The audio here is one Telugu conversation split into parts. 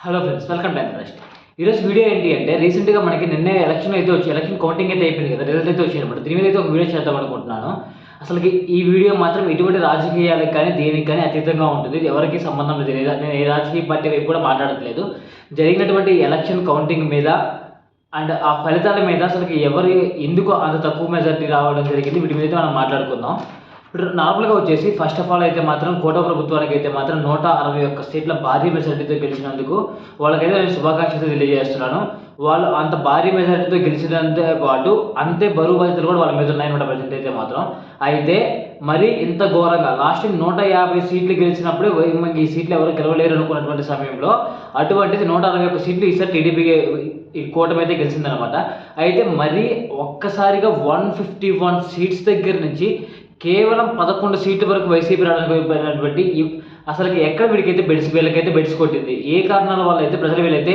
Hello friends welcome to interest ఈరోజు వీడియో ఏంటి అంటే రీసెంట్గా మనకి నిన్నే ఎలక్షన్ అయితే వచ్చి ఎలక్షన్ కౌంటింగ్ అయితే అయిపోయింది కదా రిజల్ట్ అయితే వచ్చాయి అనమాట దీని మీద అయితే ఒక వీడియో చేద్దాం అనుకుంటున్నాను. అసలుకి ఈ వీడియో మాత్రం ఎటువంటి రాజకీయాలకు కానీ దేనికి కానీ అతీతంగా ఉంటుంది. ఎవరికి సంబంధం లేదు. నేను- నేను ఏ రాజకీయ పార్టీ వైపు కూడా మాట్లాడట్లేదు. జరిగినటువంటి ఎలక్షన్ కౌంటింగ్ మీద అండ్ ఆ ఫలితాల మీద అసలుకి ఎవరు ఎందుకు అంత తక్కువ మెజార్టీ రావడం జరిగింది వీటి మీద అయితే మనం మాట్లాడుకుందాం. ఇప్పుడు నార్మల్గా వచ్చేసి ఫస్ట్ ఆఫ్ ఆల్ అయితే మాత్రం కోట ప్రభుత్వానికి అయితే మాత్రం నూట అరవై ఒక్క సీట్ల భారీ మెజార్టీతో గెలిచినందుకు వాళ్ళకైతే నేను శుభాకాంక్షలు తెలియజేస్తున్నాను. వాళ్ళు అంత భారీ మెజార్టీతో గెలిచినంతే పాటు అంతే బరువు బాధ్యతలు కూడా వాళ్ళ మీద ఉన్నాయన్నమాట ప్రజెంట్ అయితే మాత్రం. అయితే మరి ఇంత ఘోరంగా లాస్ట్ నూట యాభై సీట్లు గెలిచినప్పుడే ఈ సీట్లు ఎవరు గెలవలేరు అనుకున్నటువంటి సమయంలో అటువంటిది నూట అరవై ఒక్క సీట్లు ఈసారి టీడీపీకి ఈ కూటమి అయితే గెలిచిందనమాట అయితే మరి ఒక్కసారిగా వన్ ఫిఫ్టీ వన్ సీట్స్ దగ్గర నుంచి కేవలం పదకొండు సీట్ల వరకు వైసీపీ రావడానికి అసలుకి ఎక్కడ వీడికైతే బెడిసి వీళ్ళకైతే బెడ్స్ కొట్టింది? ఏ కారణాల వల్ల అయితే ప్రజలు వీళ్ళైతే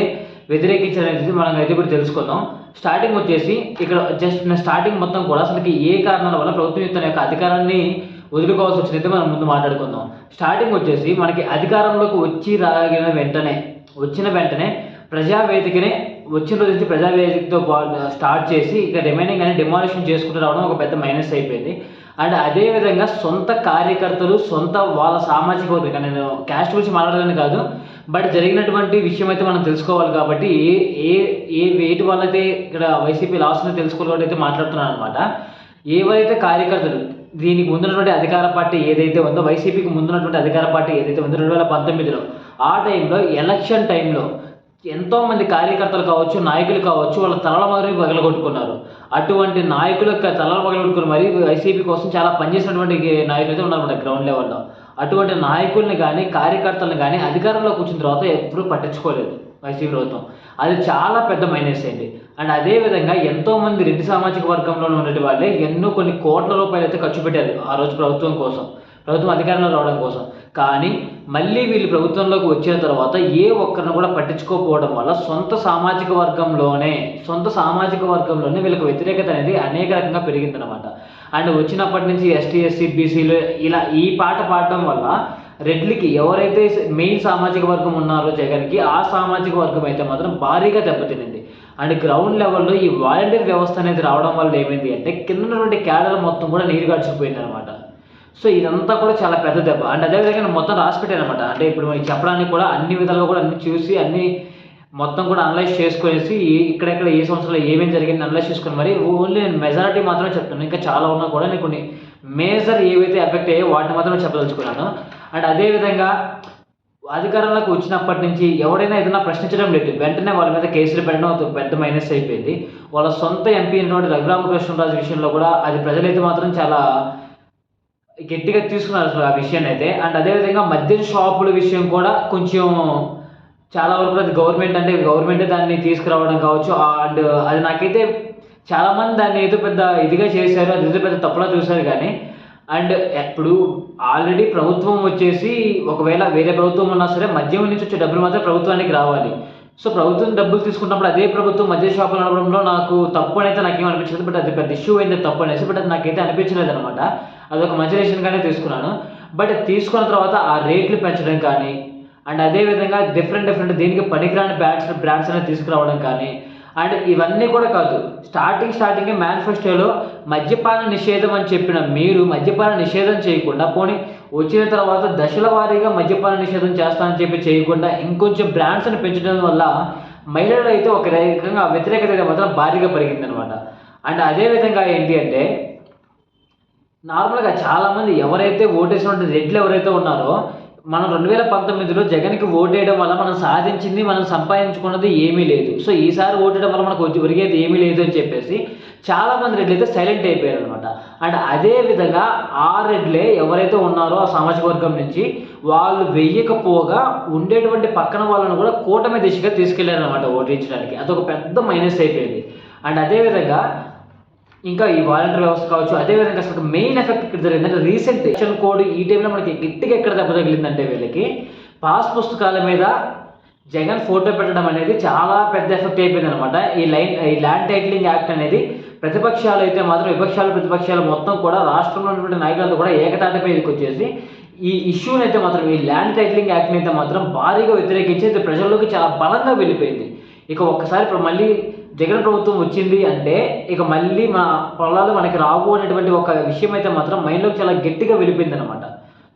వ్యతిరేకించారనేది మనం అయితే ఇప్పుడు తెలుసుకుందాం. స్టార్టింగ్ వచ్చేసి ఇక్కడ జస్ట్ స్టార్టింగ్ మొత్తం కూడా అసలుకి ఏ కారణాల వల్ల ప్రభుత్వం తన యొక్క అధికారాన్ని వదులుకోవాల్సి వచ్చినైతే మనం ముందు మాట్లాడుకుందాం. స్టార్టింగ్ వచ్చేసి మనకి అధికారంలోకి వచ్చి రాగిన వెంటనే వచ్చిన వెంటనే ప్రజావేదికనే వచ్చిన రోజు నుంచి ప్రజావేదికతో స్టార్ట్ చేసి ఇక రిమైనింగ్ అనేది డిమాలిషన్ చేసుకుంటూ రావడం ఒక పెద్ద మైనస్ అయిపోయింది. అండ్ అదే విధంగా సొంత కార్యకర్తలు సొంత వాళ్ళ సామాజిక వర్గం నేను క్యాస్ట్ గురించి మాట్లాడాలని కాదు బట్ జరిగినటువంటి విషయం అయితే మనం తెలుసుకోవాలి కాబట్టి ఏ ఏ ఏ వేటి వాళ్ళైతే ఇక్కడ వైసీపీ లాస్ తెలుసుకోవాలి అయితే మాట్లాడుతున్నాను అనమాట ఎవరైతే కార్యకర్తలు దీనికి ముందున్నటువంటి అధికార పార్టీ ఏదైతే ఉందో వైసీపీకి ముందున్నటువంటి అధికార పార్టీ ఏదైతే ఉందో రెండు వేల పంతొమ్మిదిలో ఆ టైంలో ఎలక్షన్ టైంలో ఎంతో మంది కార్యకర్తలు కావచ్చు నాయకులు కావచ్చు వాళ్ళ తలల మరీ పగలగొట్టుకున్నారు. అటువంటి నాయకుల యొక్క తలలు పగలగొట్టుకుని మరి వైసీపీ కోసం చాలా పనిచేసినటువంటి నాయకులు అయితే ఉన్నారన్నమాట గ్రౌండ్ లెవెల్లో అటువంటి నాయకుల్ని కానీ కార్యకర్తలను కానీ అధికారంలోకి వచ్చిన తర్వాత ఎప్పుడూ పట్టించుకోలేదు వైసీపీ ప్రభుత్వం. అది చాలా పెద్ద మైనస్ అండి. అండ్ అదే విధంగా ఎంతో మంది రెడ్డి సామాజిక వర్గంలో ఉన్నటువంటి వాళ్ళే ఎన్నో కొన్ని కోట్ల రూపాయలు అయితే ఖర్చు పెట్టారు ఆ రోజు ప్రభుత్వం కోసం. ప్రభుత్వం అధికారంలో రావడం కోసం. కానీ మళ్ళీ వీళ్ళు ప్రభుత్వంలోకి వచ్చిన తర్వాత ఏ ఒక్కరిని కూడా పట్టించుకోకపోవడం వల్ల సొంత సామాజిక వర్గంలోనే సొంత సామాజిక వర్గంలోనే వీళ్ళకి వ్యతిరేకత అనేది అనేక రకంగా పెరిగిందనమాట అండ్ వచ్చినప్పటి నుంచి ఎస్టీ ఎస్సీ బీసీలు ఇలా ఈ పాట పాడటం వల్ల రెడ్లకి ఎవరైతే మెయిన్ సామాజిక వర్గం ఉన్నారో జగన్కి ఆ సామాజిక వర్గం అయితే మాత్రం భారీగా దెబ్బతినింది. అండ్ గ్రౌండ్ లెవెల్లో ఈ వాలంటీర్ వ్యవస్థ అనేది రావడం వల్ల ఏమైంది అంటే కింద నుండి క్యాడర్ మొత్తం కూడా నీరు గడిచిపోయింది అనమాట సో ఇదంతా కూడా చాలా పెద్ద దెబ్బ. అండ్ అదేవిధంగా నేను మొత్తం రాసి పెట్టాను అనమాట అంటే ఇప్పుడు మనకి చెప్పడానికి కూడా అన్ని విధాలుగా కూడా అన్ని చూసి అన్ని మొత్తం కూడా అనలైజ్ చేసుకునేసి ఇక్కడెక్కడ ఏ సంవత్సరంలో ఏమేమి జరిగింది అనలైజ్ చేసుకుని మరి ఓన్లీ నేను మెజారిటీ మాత్రమే చెప్తాను ఇంకా చాలా ఉన్నా కూడా నేను కొన్ని మేజర్ ఏవైతే ఎఫెక్ట్ అయ్యాయో వాటిని మాత్రమే చెప్పదలుచుకున్నాను. అండ్ అదేవిధంగా అధికారంలోకి వచ్చినప్పటి నుంచి ఎవరైనా ఏదైనా ప్రశ్నించడం లేదు. వెంటనే వాళ్ళ మీద కేసులు పెట్టడం ఒక పెద్ద మైనస్ అయిపోయింది. వాళ్ళ సొంత ఎంపీ అయినటువంటి రఘురామకృష్ణరాజు విషయంలో కూడా అది ప్రజలైతే మాత్రం చాలా గట్టిగా తీసుకున్నారు అసలు ఆ విషయాన్ని అయితే. అండ్ అదేవిధంగా మద్యం షాపుల విషయం కూడా కొంచెం చాలా వరకు అది గవర్నమెంట్ అంటే గవర్నమెంటే దాన్ని తీసుకురావడం కావచ్చు. అండ్ అది నాకైతే చాలామంది దాన్ని ఏదో పెద్ద ఇదిగా చేశారు అది ఏదో పెద్ద తప్పులా చూశారు కానీ. అండ్ ఇప్పుడు ఆల్రెడీ ప్రభుత్వం వచ్చేసి ఒకవేళ వేరే ప్రభుత్వం ఉన్నా సరే మద్యం నుంచి వచ్చే డబ్బులు మాత్రం ప్రభుత్వానికి రావాలి. సో ప్రభుత్వం డబ్బులు తీసుకున్నప్పుడు అదే ప్రభుత్వం మధ్య షాపులు నడపడంలో నాకు తప్పు అయితే నాకేం అనిపించలేదు బట్ అది పెద్ద ఇష్యూ అయింది తప్పు అనేసి బట్ అది నాకైతే అనిపించలేదు అనమాట. అదొక మంచి డెసిషన్గానే తీసుకున్నాను. బట్ తీసుకున్న తర్వాత ఆ రేట్లు పెంచడం కానీ అండ్ అదేవిధంగా డిఫరెంట్ డిఫరెంట్ దీనికి పనికిరాని బ్రాండ్స్ బ్రాండ్స్ అనేది తీసుకురావడం కానీ అండ్ ఇవన్నీ కూడా కాదు. స్టార్టింగ్ స్టార్టింగ్ మేనిఫెస్టోలో మద్యపాన నిషేధం అని చెప్పిన మీరు మద్యపాన నిషేధం చేయకుండా పోనీ వచ్చిన తర్వాత దశల వారీగా మద్యపాన నిషేధం చేస్తానని చెప్పి చేయకుండా ఇంకొంచెం బ్రాండ్స్ని పెంచడం వల్ల మహిళలు అయితే ఒక రకంగా వ్యతిరేకత మాత్రం భారీగా పెరిగిందనమాట అండ్ అదే విధంగా ఏంటి అంటే నార్మల్గా చాలామంది ఎవరైతే ఓటేసినటువంటి రెడ్లు ఎవరైతే ఉన్నారో మనం రెండు వేల పంతొమ్మిదిలో జగన్కి ఓటేయడం వల్ల మనం సాధించింది మనం సంపాదించుకున్నది ఏమీ లేదు. సో ఈసారి ఓటేయడం వల్ల మనకు ఒరిగేది ఏమీ లేదు అని చెప్పేసి చాలామంది రెడ్లు అయితే సైలెంట్ అయిపోయారు అనమాట అండ్ అదే విధంగా ఆ రెడ్లే ఎవరైతే ఉన్నారో ఆ సామాజిక వర్గం నుంచి వాళ్ళు వెయ్యకపోగా ఉండేటువంటి పక్కన వాళ్ళను కూడా కూటమి దిశగా తీసుకెళ్ళారు అనమాట ఓటించడానికి అదొక పెద్ద మైనస్ అయిపోయింది. అండ్ అదేవిధంగా ఇంకా ఈ వాలంటీర్ వ్యవస్థ కావచ్చు అదేవిధంగా అసలు మెయిన్ ఎఫెక్ట్ ఇక్కడ జరిగిందంటే రీసెంట్ ఎలక్షన్ కోడ్ ఈ టైంలో మనకి గట్టిగా ఎక్కడ దెబ్బ తగిలిందంటే వీళ్ళకి పాస్ పుస్తకాల మీద జగన్ ఫోటో పెట్టడం అనేది చాలా పెద్ద ఎఫెక్ట్ అయిపోయింది అనమాట ఈ లైన్ ఈ ల్యాండ్ టైటిలింగ్ యాక్ట్ అనేది ప్రతిపక్షాలు అయితే మాత్రం విపక్షాలు ప్రతిపక్షాలు మొత్తం కూడా రాష్ట్రంలో ఉన్నటువంటి నాయకులంతా కూడా ఏకతాటిపై వచ్చేసి ఈ ఇష్యూని అయితే మాత్రం ఈ ల్యాండ్ టైటిలింగ్ యాక్ట్ని అయితే మాత్రం భారీగా వ్యతిరేకించి అయితే ప్రజల్లోకి చాలా బలంగా వెళ్ళిపోయింది. ఇక ఒక్కసారి ఇప్పుడు మళ్ళీ జగన్ ప్రభుత్వం వచ్చింది అంటే ఇక మళ్ళీ మా పొలాలు మనకి రావు అనేటువంటి ఒక విషయం అయితే మాత్రం మైండ్లోకి చాలా గట్టిగా వెళ్ళిపోయింది అనమాట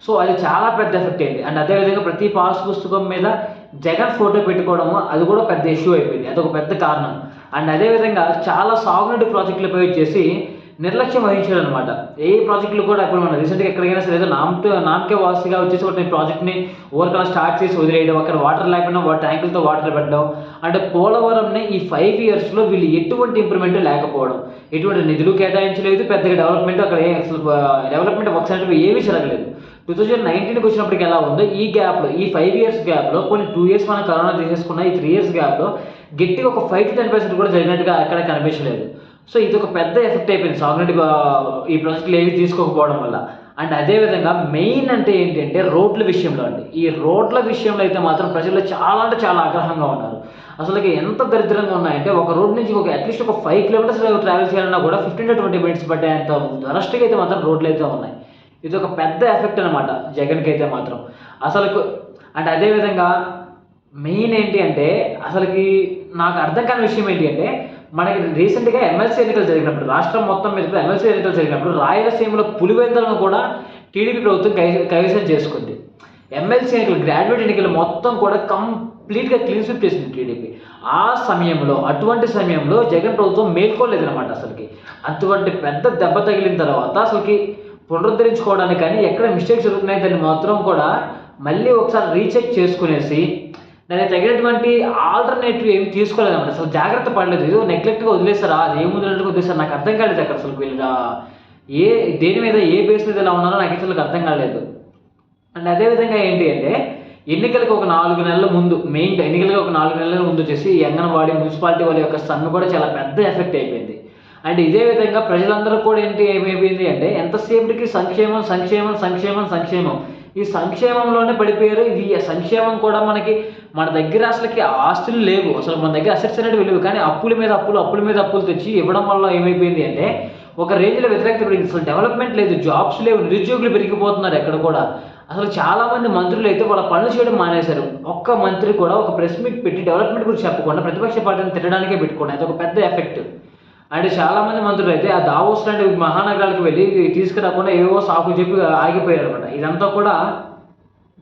సో అది చాలా పెద్ద ఎఫెక్ట్ అయింది. అండ్ అదేవిధంగా ప్రతి పాస్ పుస్తకం మీద జగన్ ఫోటో పెట్టుకోవడము అది కూడా పెద్ద ఇష్యూ అయిపోయింది. అదొక పెద్ద కారణం. అండ్ అదేవిధంగా చాలా సాగునీటి ప్రాజెక్టులపై వచ్చేసి నిర్లక్ష్యం వహించాడు అనమాట ఏ ప్రాజెక్టులు కూడా ఇప్పుడు మనం రీసెంట్గా ఎక్కడికైనా సరే ఏదో నామకే నామకే వాసిగా వచ్చేసి ఒక ప్రాజెక్ట్ని ఓవర్కలా స్టార్ట్ చేసి వదిలేయడం అక్కడ వాటర్ లేకుండా వాటి ట్యాంకులతో వాటర్ పెట్టడం అంటే పోలవరంని ఈ ఫైవ్ ఇయర్స్లో వీళ్ళు ఎటువంటి ఇంప్రూవ్మెంట్ లేకపోవడం ఎటువంటి నిధులు కేటాయించలేదు పెద్దగా డెవలప్మెంట్ అక్కడ ఏ- అసలు డెవలప్మెంట్ వర్క్స్ అంటే ఏమీ జరగలేదు. టూ థౌజండ్ నైన్టీన్కి వచ్చినప్పటికి ఎలా ఉందో ఈ గ్యాప్లో ఈ ఫైవ్ ఇయర్స్ గ్యాప్లో కొన్ని టూ ఇయర్స్ మనం కరోనా తీసేసుకున్న ఈ త్రీ ఇయర్స్ గ్యాప్లో గట్టిగా ఒక ఫైవ్ టు టెన్ పర్సెంట్ కూడా జరిగినట్టుగా అక్కడ కనిపించలేదు. సో ఇది ఒక పెద్ద ఎఫెక్ట్ అయిపోయింది. సాగునీటి ఈ ప్రాజెక్టులు ఏవి తీసుకోకపోవడం వల్ల. అండ్ అదేవిధంగా మెయిన్ అంటే ఏంటి అంటే రోడ్ల విషయంలో అండి. ఈ రోడ్ల విషయంలో అయితే మాత్రం ప్రజలు చాలా అంటే చాలా ఆగ్రహంగా ఉన్నారు. అసలుకి ఎంత దరిద్రంగా ఉన్నాయంటే ఒక రోడ్ నుంచి ఒక అట్లీస్ట్ ఒక ఫైవ్ కిలోమీటర్స్ ట్రావెల్ చేయాలన్నా కూడా ఫిఫ్టీన్ టు ట్వంటీ మినిట్స్ పట్టేంత వరస్ట్గా అయితే మాత్రం రోడ్లు అయితే ఉన్నాయి. ఇది ఒక పెద్ద ఎఫెక్ట్ అనమాట జగన్కి అయితే మాత్రం. అసలు అండ్ అదేవిధంగా మెయిన్ ఏంటి అంటే అసలుకి నాకు అర్థం కాని విషయం ఏంటి అంటే మనకి రీసెంట్గా ఎమ్మెల్సీ ఎన్నికలు జరిగినప్పుడు రాష్ట్రం మొత్తం మీద ఎమ్మెల్సీ ఎన్నికలు జరిగినప్పుడు రాయలసీమలో పులివెందులను కూడా టీడీపీ ప్రభుత్వం కై కైవసం చేసుకుంది. ఎమ్మెల్సీ ఎన్నికలు గ్రాడ్యుయేట్ ఎన్నికలు మొత్తం కూడా కంప్లీట్గా క్లీన్ స్విప్ చేసింది టీడీపీ. ఆ సమయంలో అటువంటి సమయంలో జగన్ ప్రభుత్వం మేల్కోలేదు అనమాట అసలుకి. అటువంటి పెద్ద దెబ్బ తగిలిన తర్వాత అసలుకి పునరుద్ధరించుకోవడానికి కానీ ఎక్కడ మిస్టేక్స్ జరుగుతున్నాయి దాన్ని మాత్రం కూడా మళ్ళీ ఒకసారి రీచెక్ చేసుకునేసి దానికి తగినటువంటి ఆల్టర్నేటివ్ ఏమి తీసుకోలేదన్నమాట అసలు జాగ్రత్త పడలేదు. ఏదో నెగ్లెక్ట్గా వదిలేస్తారా అది ఏం వదిలేట్టుగా వదిలేస్తారు నాకు అర్థం కాలేదు అక్కడ అసలు వీళ్ళ ఏ దేని మీద ఏ బేస్ మీద ఎలా ఉన్నారో నాకు అసలు అర్థం కాలేదు. అండ్ అదేవిధంగా ఏంటి అంటే ఎన్నికలకు ఒక నాలుగు నెలల ముందు మెయిన్ ఎన్నికలకు ఒక నాలుగు నెలల ముందు వచ్చేసి అంగన్వాడీ మున్సిపాలిటీ వాళ్ళ యొక్క సన్ను కూడా చాలా పెద్ద ఎఫెక్ట్ అయిపోయింది. అండ్ ఇదే విధంగా ప్రజలందరూ కూడా ఏంటి ఏమైపోయింది అంటే ఎంతసేపటికి సంక్షేమం సంక్షేమం సంక్షేమం సంక్షేమం ఈ సంక్షేమంలోనే పడిపోయారు. ఇది ఈ సంక్షేమం కూడా మనకి మన దగ్గర అసలుకి ఆస్తులు లేవు. అసలు మన దగ్గర అసెట్స్ అనేవి లేవు. కానీ అప్పుల మీద అప్పులు అప్పుల మీద అప్పులు తెచ్చి ఇవ్వడం వల్ల ఏమైపోయింది అంటే ఒక రేంజ్లో వ్యతిరేకత పెరిగింది. అసలు డెవలప్మెంట్ లేదు జాబ్స్ లేవు నిరుద్యోగులు పెరిగిపోతున్నారు ఎక్కడ కూడా. అసలు చాలామంది మంత్రులు అయితే వాళ్ళ పనులు చేయడం మానేశారు. ఒక్క మంత్రి కూడా ఒక ప్రెస్ మీట్ పెట్టి డెవలప్మెంట్ గురించి చెప్పకుండా ప్రతిపక్ష పార్టీని తిట్టడానికే పెట్టుకోండి అది ఒక పెద్ద ఎఫెక్ట్ అండ్ చాలామంది మంత్రులు అయితే ఆ దావోస్ లాంటి మహానగరాలకు వెళ్ళి తీసుకురాకుండా ఏవో సాకు చెప్పి ఆగిపోయారు అనమాట ఇదంతా కూడా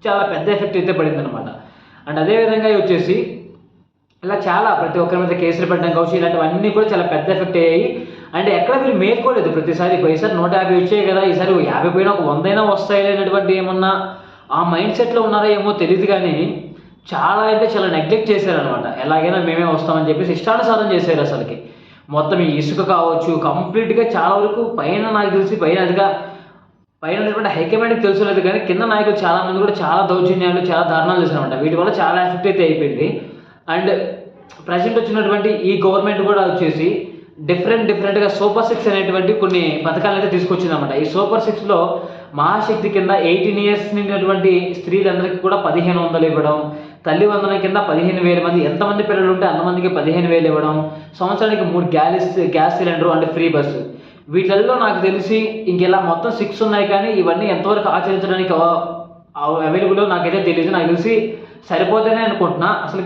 చాలా పెద్ద ఎఫెక్ట్ అయితే పడింది అనమాట అండ్ అదేవిధంగా వచ్చేసి ఇలా చాలా ప్రతి ఒక్కరి మీద కేసులు పెట్టడం కావచ్చు ఇలాంటివన్నీ కూడా చాలా పెద్ద ఎఫెక్ట్ అయ్యాయి. అండ్ ఎక్కడ వీళ్ళు మేల్కోలేదు ప్రతిసారి. ఈసారి నూట యాభై వచ్చాయి కదా ఈసారి యాభై పోయినా ఒక వందైనా వస్తాయి అనేటువంటి ఏమన్నా ఆ మైండ్ సెట్లో ఉన్నారో ఏమో తెలియదు కానీ చాలా అంటే చాలా నెగ్లెక్ట్ చేశారనమాట ఎలాగైనా మేమే వస్తామని చెప్పేసి ఇష్టానుసారం చేశారు అసలుకి. మొత్తం ఈ ఇసుక కావచ్చు కంప్లీట్గా చాలా వరకు పైన నాకు తెలిసి పైన అదిగా పైన ఉన్నటువంటి హైకమాండ్కి తెలుసలేదు కానీ కింద నాయకులు చాలా మంది కూడా చాలా దౌర్జన్యాలు చాలా దారుణాలు చేశారన్నమాట. వీటి వల్ల చాలా ఎఫెక్ట్ అయితే అయిపోయింది. అండ్ ప్రజెంట్ వచ్చినటువంటి ఈ గవర్నమెంట్ కూడా వచ్చేసి డిఫరెంట్ డిఫరెంట్గా సూపర్ సిక్స్ అనేటువంటి కొన్ని పథకాలు అయితే తీసుకొచ్చిందన్నమాట. ఈ సూపర్ సిక్స్లో మహాశక్తి కింద ఎయిటీన్ ఇయర్స్ నిండినటువంటి స్త్రీలందరికీ కూడా పదిహేను వందలు ఇవ్వడం తల్లి వందనం కింద పదిహేను వేల మంది ఎంతమంది పిల్లలు ఉంటే అంతమందికి పదిహేను వేలు ఇవ్వడం సంవత్సరానికి మూడు గ్యాస్ గ్యాస్ సిలిండర్ అంటే ఫ్రీ బస్సు వీటిల్లో నాకు తెలిసి ఇంకెలా మొత్తం సిక్స్ ఉన్నాయి కానీ ఇవన్నీ ఎంతవరకు ఆచరించడానికి అవైలబుల్ నాకైతే తెలియదు. నాకు తెలిసి సరిపోతేనే అనుకుంటున్నా. అసలు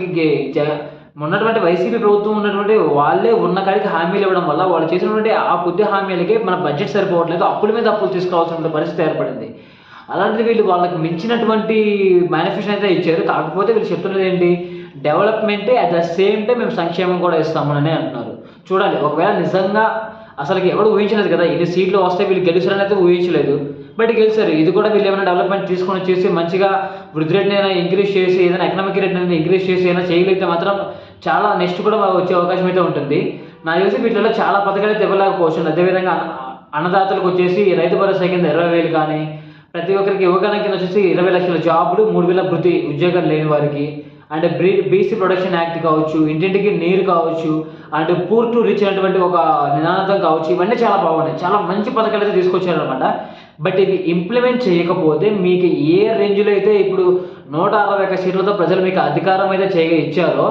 ఉన్నటువంటి వైసీపీ ప్రభుత్వం ఉన్నటువంటి వాళ్ళే ఉన్న కాడికి హామీలు ఇవ్వడం వల్ల వాళ్ళు చేసినటువంటి ఆ కొద్ది హామీలకి మన బడ్జెట్ సరిపోవట్లేదు. అప్పుల మీద అప్పులు తీసుకోవాల్సిన పరిస్థితి ఏర్పడింది. అలాంటిది వీళ్ళు వాళ్ళకి మించినటువంటి మేనిఫెస్టో అయితే ఇచ్చారు. కాకపోతే వీళ్ళు చెప్తున్నది ఏంటి? డెవలప్మెంటే అట్ ద సేమ్ టైం మేము సంక్షేమం కూడా ఇస్తామని అంటున్నారు. చూడాలి ఒకవేళ నిజంగా అసలుకి ఎవరు ఊహించలేదు కదా ఇన్ని సీట్లు వస్తే వీళ్ళు గెలుస్తారని అయితే ఊహించలేదు. బట్ గెలిచారు. ఇది కూడా వీళ్ళు ఏమైనా డెవలప్మెంట్ తీసుకొని వచ్చేసి మంచిగా వృద్ధి రేట్ని అయినా ఇంక్రీజ్ చేసి ఏదైనా ఎకనామిక్ రేట్ని అయినా ఇంక్రీజ్ చేసి అయినా చేయగలిగితే మాత్రం చాలా నెక్స్ట్ కూడా వచ్చే అవకాశం అయితే ఉంటుంది. నా తెలిసి వీటిలో చాలా పథకాలు అయితే ఇవ్వలేకపోవచ్చు. అదేవిధంగా అన్నదాతలకు వచ్చేసి రైతు భరోసా కింద ఇరవై వేలు కానీ ప్రతి ఒక్కరికి యువగణ కింద వచ్చేసి ఇరవై లక్షల జాబులు మూడు వేల వృత్తి ఉద్యోగాలు లేని వారికి. అండ్ బ్రీ బీసీ ప్రొడక్షన్ యాక్ట్ కావచ్చు ఇంటింటికి నీరు కావచ్చు అండ్ పూర్ టు రిచ్ అనేటువంటి ఒక నినాదం కావచ్చు ఇవన్నీ చాలా బాగున్నాయి. చాలా మంచి పథకాలు అయితే తీసుకొచ్చారనమాట బట్ ఇవి ఇంప్లిమెంట్ చేయకపోతే మీకు ఏ రేంజ్లో అయితే ఇప్పుడు నూట అరవై ఒక్క సీట్లతో ప్రజలు మీకు అధికారం అయితే చేయ ఇచ్చారో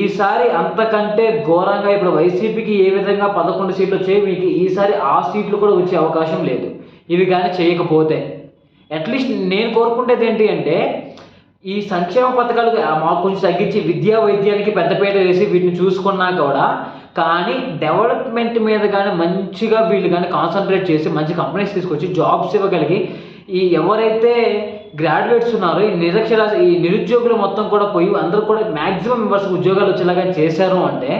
ఈసారి అంతకంటే ఘోరంగా ఇప్పుడు వైసీపీకి ఏ విధంగా పదకొండు సీట్లు వచ్చాయి మీకు ఈసారి ఆ సీట్లు కూడా వచ్చే అవకాశం లేదు. ఇవి కానీ చేయకపోతే. అట్లీస్ట్ నేను కోరుకుంటేది ఏంటి అంటే ఈ సంక్షేమ పథకాలు మాకు కొంచెం తగ్గించి విద్యా వైద్యానికి పెద్దపేట వేసి వీటిని చూసుకున్నా కూడా కానీ డెవలప్మెంట్ మీద కానీ మంచిగా వీళ్ళు కానీ కాన్సన్ట్రేట్ చేసి మంచి కంపెనీస్ తీసుకొచ్చి జాబ్స్ ఇవ్వగలిగి ఈ ఎవరైతే గ్రాడ్యుయేట్స్ ఉన్నారో ఈ నిరక్షర ఈ నిరుద్యోగులు మొత్తం కూడా పోయి అందరూ కూడా మ్యాక్సిమం మెంబర్స్ ఉద్యోగాలు వచ్చేలాగా చేశారు అంటే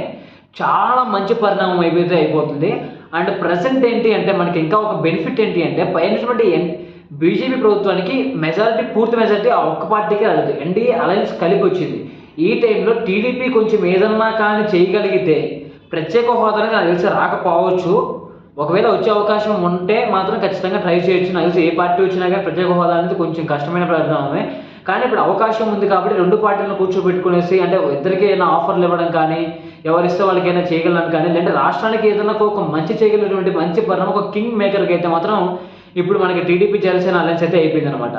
చాలా మంచి పరిణామం అయిపోతే అయిపోతుంది. అండ్ ప్రజెంట్ ఏంటి అంటే మనకి ఇంకా ఒక బెనిఫిట్ ఏంటి అంటే పైనటువంటి బీజేపీ ప్రభుత్వానికి మెజారిటీ పూర్తి మెజారిటీ ఆ ఒక్క పార్టీకే రాలేదు. ఎన్డీఏ అలయన్స్ కలిపి వచ్చింది. ఈ టైంలో టీడీపీ కొంచెం ఏదన్నా కానీ చేయగలిగితే ప్రత్యేక హోదా అనేది నాకు తెలిసి రాకపోవచ్చు. ఒకవేళ వచ్చే అవకాశం ఉంటే మాత్రం ఖచ్చితంగా ట్రై చేయొచ్చు. నాకు తెలిసి ఏ పార్టీ వచ్చినా కానీ ప్రత్యేక హోదా అనేది కొంచెం కష్టమైన ప్రయత్నమే కానీ ఇప్పుడు అవకాశం ఉంది కాబట్టి రెండు పార్టీలను కూర్చోబెట్టుకునేసి అంటే ఇద్దరికి ఏదైనా ఆఫర్లు ఇవ్వడం కానీ ఎవరిస్తే వాళ్ళకైనా చేయగలను కానీ లేదంటే రాష్ట్రానికి ఏదైనా ఒక మంచి చేయగలిగినటువంటి మంచి పరిణామం ఒక కింగ్ మేకర్కి అయితే మాత్రం ఇప్పుడు మనకి టీడీపీ జనసేన అలయన్స్ అయితే అయిపోయింది అనమాట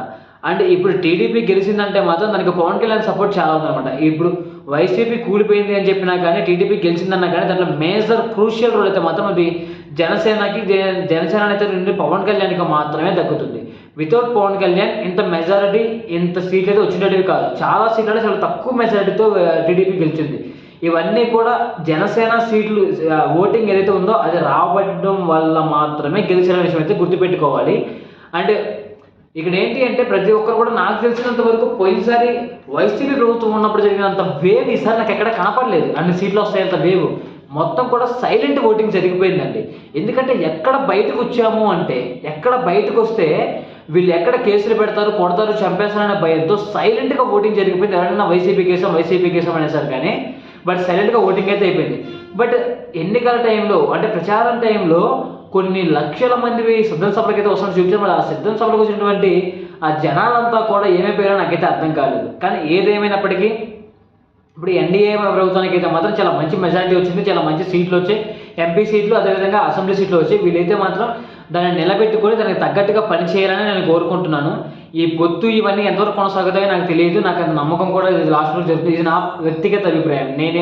అండ్ ఇప్పుడు టీడీపీ గెలిచిందంటే మాత్రం దానికి పవన్ కళ్యాణ్ సపోర్ట్ చాలా ఉందన్నమాట. ఇప్పుడు వైసీపీ కూలిపోయింది అని చెప్పినా కానీ టీడీపీ గెలిచిందన్నా కానీ దాంట్లో మేజర్ క్రూషియల్ రోల్ అయితే మాత్రం అది జనసేనకి జనసేన అయితే నుండి పవన్ కళ్యాణ్కి మాత్రమే దక్కుతుంది. వితౌట్ పవన్ కళ్యాణ్ ఇంత మెజారిటీ ఇంత సీట్లు అయితే వచ్చినట్టువి కాదు. చాలా సీట్లు అయితే చాలా తక్కువ మెజారిటీతో టీడీపీ గెలిచింది. ఇవన్నీ కూడా జనసేన సీట్లు ఓటింగ్ ఏదైతే ఉందో అది రాబట్టడం వల్ల మాత్రమే గెలిచిన విషయం అయితే గుర్తుపెట్టుకోవాలి. అండ్ ఇక్కడ ఏంటి అంటే ప్రతి ఒక్కరు కూడా నాకు తెలిసినంత వరకు పోయినసారి వైసీపీ ప్రభుత్వం ఉన్నప్పుడు జరిగినంత వేవ్ ఈసారి నాకు ఎక్కడ కనపడలేదు. అన్ని సీట్లు వస్తాయంత వేవ్. మొత్తం కూడా సైలెంట్ ఓటింగ్ జరిగిపోయిందండి. ఎందుకంటే ఎక్కడ బయటకు వచ్చాము అంటే ఎక్కడ బయటకు వస్తే వీళ్ళు ఎక్కడ కేసులు పెడతారు కొడతారు చంపేస్తారనే భయంతో సైలెంట్గా ఓటింగ్ జరిగిపోయింది. ఎవరైనా వైసీపీ కేసం వైసీపీ కేసం అనేసారు కానీ బట్ సైలెంట్గా ఓటింగ్ అయితే అయిపోయింది. బట్ ఎన్నికల టైంలో అంటే ప్రచారం టైంలో కొన్ని లక్షల మంది సిద్ధం సభలకు అయితే వస్తున్న చూపించారు మరి ఆ సిద్ధం సభలకు వచ్చినటువంటి ఆ జనాలంతా కూడా ఏమైపోయారో నాకైతే అర్థం కాలేదు. కానీ ఏదేమైనప్పటికీ ఇప్పుడు ఎన్డీఏ ప్రభుత్వానికి అయితే మాత్రం చాలా మంచి మెజారిటీ వచ్చింది. చాలా మంచి సీట్లు వచ్చాయి. ఎంపీ సీట్లు అదేవిధంగా అసెంబ్లీ సీట్లు వచ్చాయి. వీళ్ళైతే మాత్రం దాన్ని నిలబెట్టుకొని దానికి తగ్గట్టుగా పని చేయాలని నేను కోరుకుంటున్నాను. ఈ పొత్తు ఇవన్నీ ఎంతవరకు కొనసాగుతాయో నాకు తెలియదు. నాకు అంత నమ్మకం కూడా ఇది లాస్ట్ రోజు జరుగుతుంది ఇది నా వ్యక్తిగత అభిప్రాయం. నేను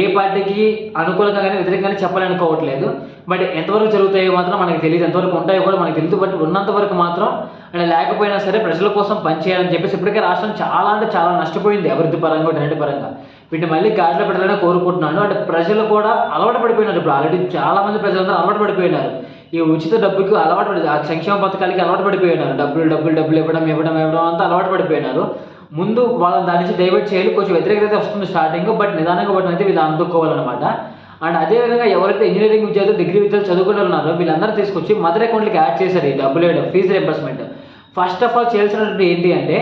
ఏ పార్టీకి అనుకూలంగా కానీ వ్యతిరేకంగా చెప్పాలనుకోవట్లేదు. బట్ ఎంతవరకు జరుగుతాయో మాత్రం మనకు తెలియదు. ఎంతవరకు ఉంటాయో కూడా మనకి తెలియదు. బట్ ఉన్నంత వరకు మాత్రం అంటే లేకపోయినా సరే ప్రజల కోసం పనిచేయాలని చెప్పేసి ఇప్పటికే రాష్ట్రం చాలా అంటే చాలా నష్టపోయింది. అభివృద్ధి పరంగా అన్నిటి పరంగా. వీటిని మళ్ళీ గాడిలో పెట్టాలని కోరుకుంటున్నాను. అంటే ప్రజలు కూడా అలవాటు పడిపోయినారు. ఇప్పుడు ఆల్రెడీ చాలా మంది ప్రజలందరూ అలవాటు పడిపోయినారు. ఈ ఉచిత డబ్బుకి అలవాటు పడి ఆ సంక్షేమ పథకాలకి అలవాటు పడిపోయినారు. డబ్బులు డబ్బులు డబ్బులు ఇవ్వడం ఇవ్వడం ఇవ్వడం అంతా అలవాటు పడిపోయినారు. ముందు వాళ్ళని దాని నుంచి డైవర్ట్ చేయాలి కొంచెం వ్యతిరేకత అయితే వస్తుంది స్టార్టింగ్ బట్ నిదానంగా వాటిని అయితే వీళ్ళు అందుకోవాలన్నమాట. అండ్ అదేవిధంగా ఎవరైతే ఇంజనీరింగ్ విద్యార్థులు డిగ్రీ విద్యార్థులు చదువుకుని ఉన్నారో వీళ్ళందరూ తీసుకొచ్చి మదర్ అకౌంట్లకి యాడ్ చేశారు ఈ డబ్బులు వేయడం fees reimbursement first of all చేయాల్సినటువంటి ఏంటి అంటే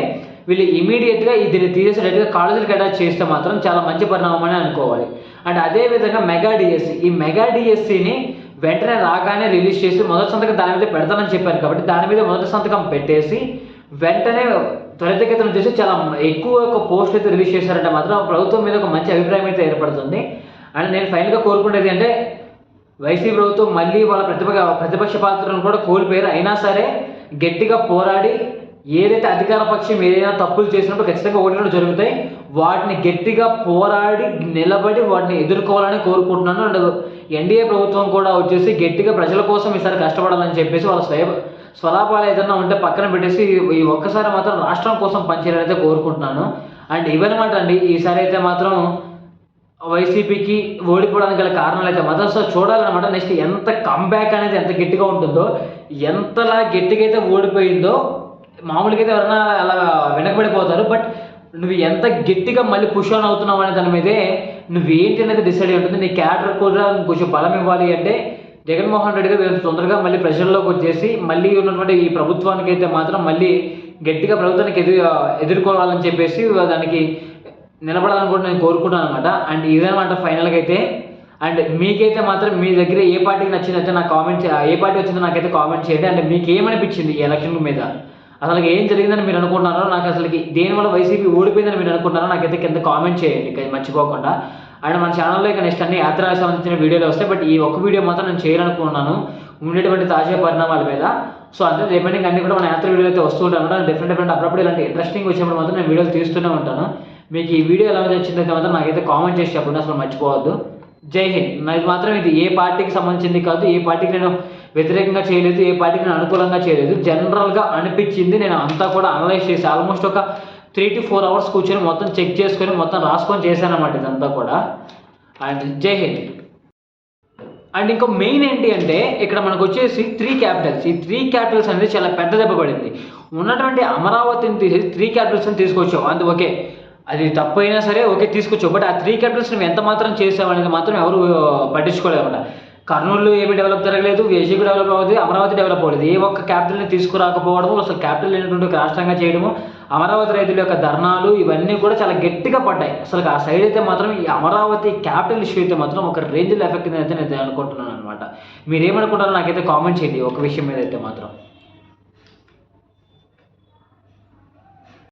వీళ్ళు ఇమీడియట్గా దీన్ని తీసేసేటట్టుగా కాలేజీలకు అటాచ్ చేస్తే మాత్రం చాలా మంచి పరిణామం అని అనుకోవాలి అండ్ అదేవిధంగా మెగా డిఎస్సి ఈ మెగా డిఎస్సిని వెంటనే రాగానే రిలీజ్ చేసి మొదటి సంతకం దాని మీద పెడతానని చెప్పాను కాబట్టి దాని మీద మొదటి సంతకం పెట్టేసి వెంటనే త్వరితగతిన చేసి చాలా ఎక్కువ ఒక పోస్ట్ అయితే రిలీజ్ చేశారంటే మాత్రం. ప్రభుత్వం మీద ఒక మంచి అభిప్రాయం అయితే ఏర్పడుతుంది. అండ్ నేను ఫైనల్గా కోరుకునేది అంటే వైసీపీ ప్రభుత్వం మళ్ళీ వాళ్ళ ప్రతిపక్ష ప్రతిపక్ష పాత్రను కూడా కోల్పోయారు. అయినా సరే గట్టిగా పోరాడి ఏదైతే అధికార పక్షం ఏదైనా తప్పులు చేసినప్పుడు ఖచ్చితంగా ఓట్లు జరుగుతాయి. వాటిని గట్టిగా పోరాడి నిలబడి వాటిని ఎదుర్కోవాలని కోరుకుంటున్నాను. అండ్ ఎన్డీఏ ప్రభుత్వం కూడా వచ్చేసి గట్టిగా ప్రజల కోసం ఈసారి కష్టపడాలని చెప్పేసి వాళ్ళ స్వయ స్వలాభాలు ఏదైనా ఉంటే పక్కన పెట్టేసి ఈ ఒక్కసారి మాత్రం రాష్ట్రం కోసం పనిచేయాలని అయితే కోరుకుంటున్నాను. అండ్ ఇవన్నమాట అండి ఈసారి అయితే మాత్రం వైసీపీకి ఓడిపోవడానికి గల కారణాలు అయితే మాత్రం సో చూడాలన్నమాట. నెక్స్ట్ ఎంత కంబ్యాక్ అనేది ఎంత గట్టిగా ఉంటుందో ఎంతలా గట్టిగా అయితే ఓడిపోయిందో మామూలుగా అయితే ఎవరైనా అలా వెనకబడిపోతారు. బట్ నువ్వు ఎంత గట్టిగా మళ్ళీ పుష్ ఆన్ అవుతున్నావు అనే దాని మీదే నువ్వు ఏంటి అనేది డిసైడ్ అయి ఉంటుంది. నీ క్యాడర్ కూడా కొంచెం బలం ఇవ్వాలి అంటే జగన్మోహన్ రెడ్డి గారు తొందరగా మళ్ళీ ప్రజల్లోకి వచ్చేసి మళ్ళీ ఉన్నటువంటి ఈ ప్రభుత్వానికి అయితే మాత్రం మళ్ళీ గట్టిగా ప్రభుత్వానికి ఎదు ఎదుర్కోవాలని చెప్పేసి దానికి నిలబడాలని కూడా నేను కోరుకుంటాను అనమాట అండ్ ఇదనమాట ఫైనల్గా అయితే. అండ్ మీకైతే మాత్రం మీ దగ్గర ఏ పార్టీకి నచ్చిందంటే నాకు కామెంట్ ఏ పార్టీ వచ్చిందో నాకైతే కామెంట్ చేయండి. అండ్ మీకు ఏమనిపించింది ఈ ఎలక్షన్ మీద? అసలు ఏం జరిగిందని మీరు అనుకుంటున్నారో నాకు అసలు దేనివల్ల వైసీపీ ఓడిపోయిందని మీరు అనుకుంటున్నారో నాకైతే కింద కామెంట్ చేయండి. మర్చిపోకుండా. అండ్ మన ఛానల్లో ఇక నెక్స్ట్ అన్ని యాత్రకు సంబంధించిన వీడియోలు వస్తాయి. బట్ ఈ ఒక్క వీడియో మాత్రం నేను చేయాలనుకున్నాను ఉండేటువంటి తాజా పరిణామాల మీద. సో అంతే రిమైనింగ్ అన్ని కూడా మన యాత్ర వీడియోలు అయితే వస్తూ ఉంటాను డిఫరెంట్ డిఫరెంట్ అప్పుడప్పుడు ఇలాంటి ఇంట్రెస్టింగ్ వచ్చినప్పుడు మాత్రం నేను వీడియోలు తీస్తూనే ఉంటాను. మీకు ఈ వీడియో ఎలా వచ్చిందంటే మాత్రం నాకైతే కామెంట్ చేసి చెప్పండి. అసలు మర్చిపోవద్దు. జై హింద్. నాది మాత్రం ఇది ఏ పార్టీకి సంబంధించింది కాదు. ఏ పార్టీకి నేను వ్యతిరేకంగా చేయలేదు. ఏ పార్టీకి నేను అనుకూలంగా చేయలేదు. జనరల్గా అనిపించింది. నేను అంతా కూడా అనలైజ్ చేసి ఆల్మోస్ట్ ఒక త్రీ టు ఫోర్ అవర్స్ కూర్చొని మొత్తం చెక్ చేసుకొని మొత్తం రాసుకొని చేశానమాట ఇదంతా కూడా. అండ్ జై హింద్. అండ్ ఇంకో మెయిన్ ఏంటి అంటే ఇక్కడ మనకు వచ్చేసి త్రీ క్యాపిటల్స్ ఈ త్రీ క్యాపిటల్స్ అనేది చాలా పెద్ద దెబ్బ పడింది. ఉన్నటువంటి అమరావతిని తీసేసి త్రీ క్యాపిటల్స్ని తీసుకొచ్చావు. అందు ఓకే అది తప్పైనా సరే ఓకే తీసుకొచ్చావు. బట్ ఆ త్రీ క్యాపిటల్స్ నువ్వు ఎంత మాత్రం చేసావు అనేది మాత్రం ఎవరు పట్టించుకోలేకుండా కర్నూలు ఏమి డెవలప్ జరగలేదు విజయకు డెవలప్ అవ్వదు అమరావతి డెవలప్ అవ్వలేదు. ఏ ఒక్క క్యాపిటల్ని తీసుకురాకపోవడము అసలు క్యాపిటల్ లేనటువంటి ఒక రాష్ట్రంగా చేయడము అమరావతి రైతుల యొక్క ధర్నాలు ఇవన్నీ కూడా చాలా గట్టిగా పడ్డాయి. అసలు ఆ సైడ్ అయితే మాత్రం ఈ అమరావతి క్యాపిటల్ ఇష్యూ అయితే మాత్రం ఒక రేంజ్లో ఎఫెక్ట్ అయితే నేను అనుకుంటున్నాను అనమాట మీరేమనుకుంటారో నాకైతే కామెంట్ చేయండి. ఒక విషయం మీద అయితే మాత్రం.